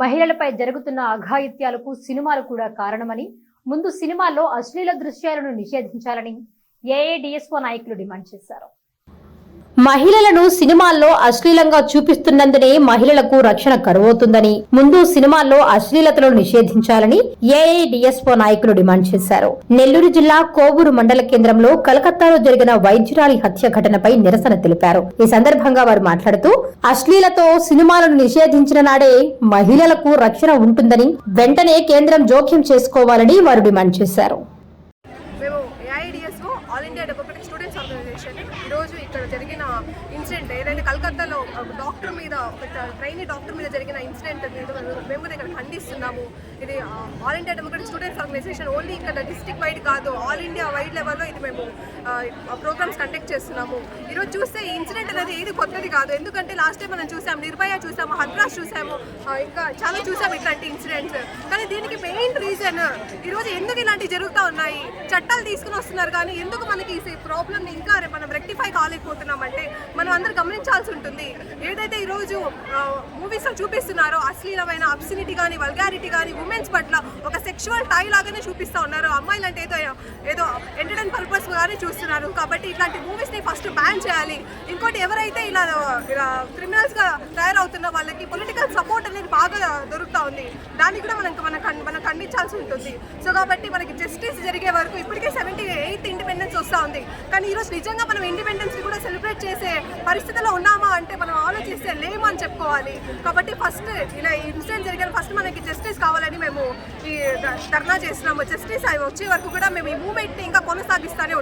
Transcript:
మహిళలపై జరుగుతున్న అఘాయిత్యాలకు సినిమాలు కూడా కారణమని ముందు సినిమాల్లో అశ్లీల దృశ్యాలను నిషేధించాలని ఏఐడిఎస్ఓ నాయకులు డిమాండ్ చేశారు. మహిళలను సినిమాల్లో అశ్లీలంగా చూపిస్తున్నందునే మహిళలకు రక్షణ కరువవుతుందని ముందు సినిమాల్లో అశ్లీలతను నిషేధించాలని ఏఐడిఎస్ఓ నాయకులు డిమాండ్ చేశారు. నెల్లూరు జిల్లా కోవూరు మండల కేంద్రంలో కలకత్తాలో జరిగిన వైద్యురాలి హత్య ఘటనపై నిరసన తెలిపారు. ఈ సందర్భంగా వారు మాట్లాడుతూ అశ్లీలతో సినిమాలను నిషేధించిన నాడే మహిళలకు రక్షణ ఉంటుందని వెంటనే కేంద్రం జోక్యం చేసుకోవాలని వారు డిమాండ్ చేశారు మేము AIDSO all India democratic patient ఈరోజు ఇక్కడ జరిగిన ఇన్సిడెంట్ ఏదైతే కలకత్తాలో ఒక డాక్టర్ మీద ఒక ట్రైనీ డాక్టర్ మీద జరిగిన ఇన్సిడెంట్ మీద మేము కూడా ఇక్కడ ఖండిస్తున్నాము. ఇది all India democratic students organisation only ఇక్కడ డిస్ట్రిక్ట్ వైడ్ కాదు ఆల్ ఇండియా వైడ్ లెవెల్లో ఇది మేము ప్రోగ్రామ్స్ కండక్ట్ చేస్తున్నాము. ఈరోజు చూస్తే ఈ ఇన్సిడెంట్ అనేది ఏది కొత్తది కాదు. ఎందుకంటే లాస్ట్ టైం మనం చూసాము నిర్భయ చూసాము హద్రాస్ చూసాము ఇంకా చాలా చూసాము ఇట్లాంటి ఇన్సిడెంట్స్ కానీ దీనికి మెయిన్ రీజన్ ఈరోజు ఎందుకు ఇలాంటివి జరుగుతూ ఉన్నాయి? చట్టాలు తీసుకుని వస్తున్నారు కానీ ఎందుకు మనకి ఈ ప్రాబ్లమ్ని ఇంకా మనం రెక్టిఫై కాలేకపోతున్నామంటే మనం అందరూ గమనించాల్సి ఉంటుంది. ఏదైతే ఈరోజు మూవీస్లో చూపిస్తున్నారో అశ్లీలమైన అబ్సినిటీ కానీ వల్గారిటీ కానీ ఉమెన్స్ పట్ల ఒక సెక్షువల్ టై లాగానే చూపిస్తూ ఉన్నారు. అమ్మాయిలు అంటే ఏదో ఏదో ఎంటర్టైన్ పర్పస్ గానే చూస్తున్నారు. కాబట్టి ఇట్లాంటి మూవీస్ని ఫస్ట్ బ్యాన్ చేయాలి. ఇంకోటి ఎవరైతే ఇలా ఇలా క్రిమినల్స్గా తయారవుతున్న వాళ్ళకి పొలిటికల్ సపోర్ట్ అనేది బాగా దొరుకుతూ ఉంది. దాన్ని కూడా మనం మన మనం ఖండించాల్సి ఉంటుంది. సో కాబట్టి మనకి జస్టిస్ జరిగే వరకు ఇప్పటికే సెవెంటీ ఎయిత్ ఇండిపెండెన్స్ వస్తూ ఉంది. కానీ ఈరోజు నిజంగా మనం ఇండిపెండెన్స్ కూడా సెలబ్రేట్ చేసే పరిస్థితిలో ఉన్నామా అంటే మనం ఆలోచిస్తే లేము అని చెప్పుకోవాలి. కాబట్టి ఫస్ట్ ఇలా ఇన్సిడెంట్ జరిగిన ఫస్ట్ మనకి జస్టిస్ కావాలని మేము ఈ ధర్నా చేస్తున్నాము. జస్టిస్ అవి వచ్చే వరకు కూడా మేము ఈ మూమెంట్ని ఇంకా కొనసాగిస్తూనే